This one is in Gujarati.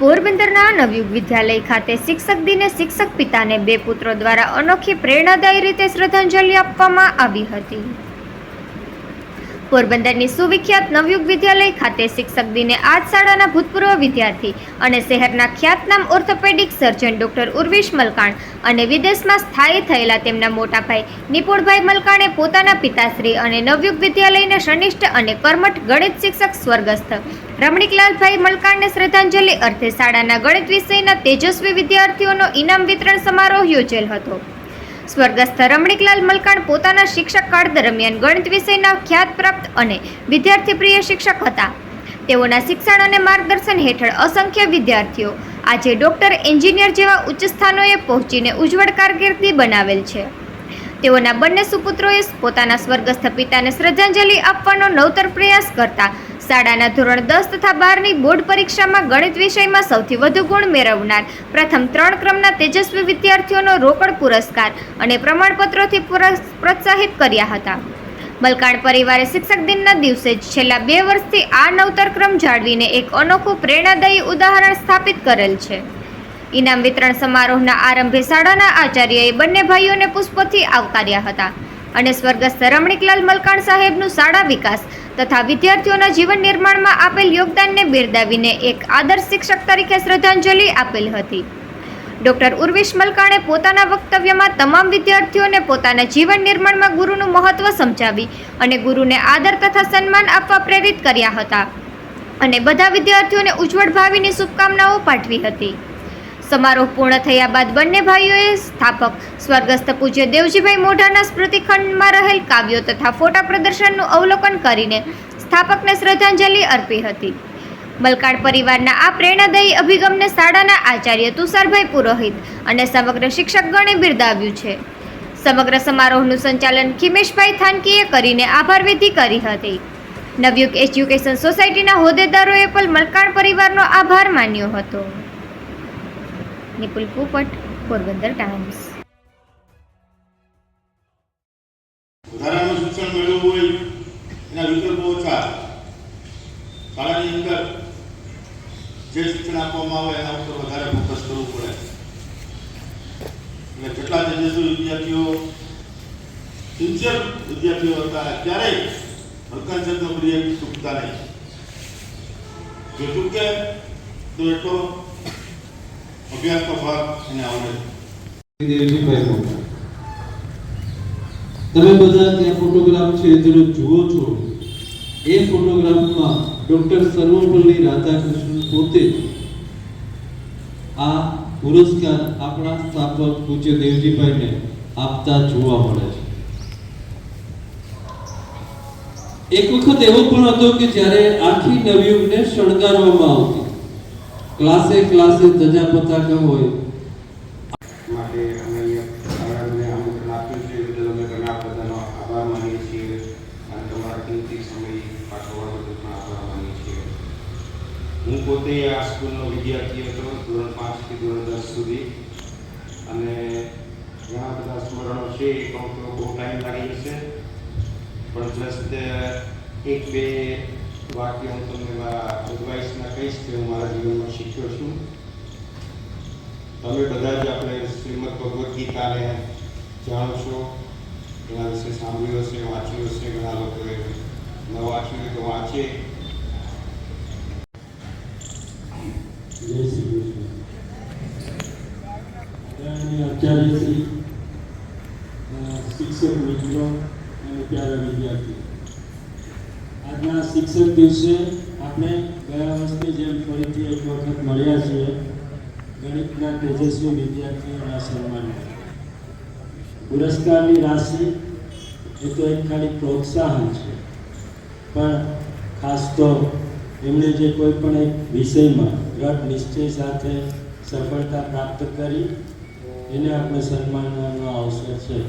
પોરબંદરના નવયુગ વિદ્યાલય ખાતે શિક્ષક દિને શિક્ષક પિતાને બે પુત્રો દ્વારા અનોખી પ્રેરણાદાયી રીતે શ્રદ્ધાંજલિ આપવામાં આવી હતી. પોરબંદરની સુવિખ્યાત નવયુગ વિદ્યાલય ખાતે શિક્ષક દિને આજ શાળાના ભૂતપૂર્વ વિદ્યાર્થી અને શહેરના ખ્યાતનામ orthopaedic surgeon doctor Urvish Malkan અને વિદેશમાં સ્થાયી થયેલા તેમના મોટા ભાઈ નિપુણભાઈ મલકાણે પોતાના પિતાશ્રી અને નવયુગ વિદ્યાલયના શનિષ્ઠ અને કર્મઠ ગણિત શિક્ષક સ્વર્ગસ્થ રમણીકલાલભાઈ મલકાણને શ્રદ્ધાંજલિ અર્થે શાળાના ગણિત વિષયના તેજસ્વી વિદ્યાર્થીઓનો ઇનામ વિતરણ સમારોહ યોજેલ હતો. સ્વર્ગસ્થ રમણીકલાલ મલકાણ પોતાના શિક્ષક કાળ દરમિયાન ગણિત વિષયના ખ્યાત પ્રાપ્ત અને વિદ્યાર્થી પ્રિય શિક્ષક હતા. તેઓના શિક્ષણ અને માર્ગદર્શન હેઠળ અસંખ્ય વિદ્યાર્થીઓ આજે ડોક્ટર, એન્જિનિયર જેવા ઉચ્ચ સ્થાનોએ પહોંચીને ઉજ્જવળ કારકિર્દી બનાવેલ છે. તેઓના બંને સુપુત્રોએ પોતાના સ્વર્ગસ્થ પિતાને શ્રદ્ધાંજલિ આપવાનો નવતર પ્રયાસ કરતા શાળાના ધોરણ દસ તથા બારની બોર્ડ પરીક્ષામાં ગણિત વિષયમાં સૌથી વધુ ગુણ મેળવનાર પ્રથમ ત્રણ ક્રમના તેજસ્વી વિદ્યાર્થીઓનો રોકડ પુરસ્કાર અને પ્રમાણપત્રોથી પ્રોત્સાહિત કર્યા હતા. મલકાણ પરિવારે શિક્ષક દિનના દિવસે જ છેલ્લા બે વર્ષથી આ નવતર ક્રમ જાળવીને એક અનોખું પ્રેરણાદાયી ઉદાહરણ સ્થાપિત કરેલ છે. ઇનામ વિતરણ સમારોહના આરંભે શાળાના આચાર્યએ બંને ભાઈઓને પુષ્પોથી આવકાર્યા હતા અને સ્વર્ગસ્થ રમણીકલાલ મલકાણ સાહેબનું શાળા વિકાસ તથા વિદ્યાર્થીઓના જીવન નિર્માણમાં આપેલ યોગદાનને બિરદાવીને એક આદર્શ શિક્ષક તરીકે શ્રદ્ધાંજલિ આપેલ હતી. ડોક્ટર ઉર્વિશ મલકાણે પોતાના વક્તવ્યમાં તમામ વિદ્યાર્થીઓને પોતાના જીવન નિર્માણમાં ગુરુનું મહત્વ સમજાવી અને ગુરુને આદર તથા સન્માન આપવા પ્રેરિત કર્યા હતા અને બધા વિદ્યાર્થીઓને ઉજ્જવળ ભાવિની શુભકામનાઓ પાઠવી હતી. સમારોહ પૂર્ણ થયા બાદ બંને ભાઈઓએ સ્થાપક સ્વર્ગસ્થ પૂજ્ય દેવજીભાઈ મોઢાના સ્મૃતિખંડમાં રહેલ કાવ્યો તથા ફોટા પ્રદર્શનનું અવલોકન કરીને સ્થાપકને શ્રદ્ધાંજલિ અર્પી હતી. મલકાડ પરિવારના આ પ્રેરણાદાયી અભિગમને શાળાના આચાર્ય તુષારભાઈ પુરોહિત અને સમગ્ર શિક્ષકગણે બિરદાવ્યું છે. સમગ્ર સમારોહનું સંચાલન ખિમેશભાઈ થાનકીએ કરીને આભાર વિધિ કરી હતી. નવયુગ એજ્યુકેશન સોસાયટીના હોદ્દેદારોએ પણ મલકાણ પરિવારનો આભાર માન્યો હતો. નિપુલ પોપટ પોરબંદર ટાઈમ્સ વધારાનું શિક્ષણ મેળવવું હોય, એના વિકલ્પો ઓછા. શાળાની અંદર જે શિક્ષણ આપવામાં આવે, એના ઉપર વધારે ફોકસ કરવું પડે. એટલે કેટલા તેજસ્વી વિદ્યાર્થીઓ, સિન્સિયર વિદ્યાર્થીઓ હતા, ક્યારેય હલકા શબ્દ પ્રિય ચૂકતા નહીં. જો ચૂકે, તો એટલો તમે બધા ત્યાં ફોટોગ્રાફ છે જરો જુઓ છો. એ ફોટોગ્રાફમાં ડોક્ટર સર્વપલ્લી રાધાકૃષ્ણન પોતે આ પુરસ્કાર આપણા સ્થાપક પૂજ્ય દેવજીભાઈને આપતા જોવા મળે છે. એક વખત એવો પણ હતો કે જ્યારે આખી નવયુગને શણગારવામાં આવતી ક્લાસે ક્લાસે ધજા પતાકા હોય. માટે અમે અમને આમંત્રણ આપ્યું છે. એ બદલ અમે ઘણા બધાનો આભાર છીએ અને તમારા કિંમતી સમય પાઠવવા બદલ પણ આભાર છીએ. હું પોતે આ સ્કૂલનો વિદ્યાર્થી હતો, ધોરણ પાંચથી ધોરણ દસ સુધી. અને ઘણા બધા સ્મરણો છે, એ પણ બહુ ટાઈમ લાગી જશે પણ જસ્ટ એક બે વાક્ય હું તમને મારા એડવાઇસના કહીશ કે હું મારા જીવનમાં શીખ્યો છું. તમે બધા જ આપણે શ્રીમદ ભગવદ્ ગીતાને જાણો છો. એના વિશે સાંભળ્યું હશે, વાંચ્યું હશે, ઘણા લોકોએ ન વાંચ્યું હોય તો વાંચે. જય શ્રી કૃષ્ણ. અત્યારે શિક્ષક મિત્રો અને પ્યારા વિદ્યાર્થીઓ. આજના શિક્ષક દિવસે આપણે ગયા વર્ષની જેમ ફરીથી એક વખત મળ્યા છીએ, ગણિતના તેજસ્વી વિદ્યાર્થીઓના સન્માન. પુરસ્કારની રાશિ એ તો એક ખાલી પ્રોત્સાહન છે. પણ ખાસ તો એમણે જે કોઈ પણ એક વિષયમાં દ્રઢ નિશ્ચય સાથે સફળતા પ્રાપ્ત કરી, એને આપણે સન્માનવાનો અવસર છે.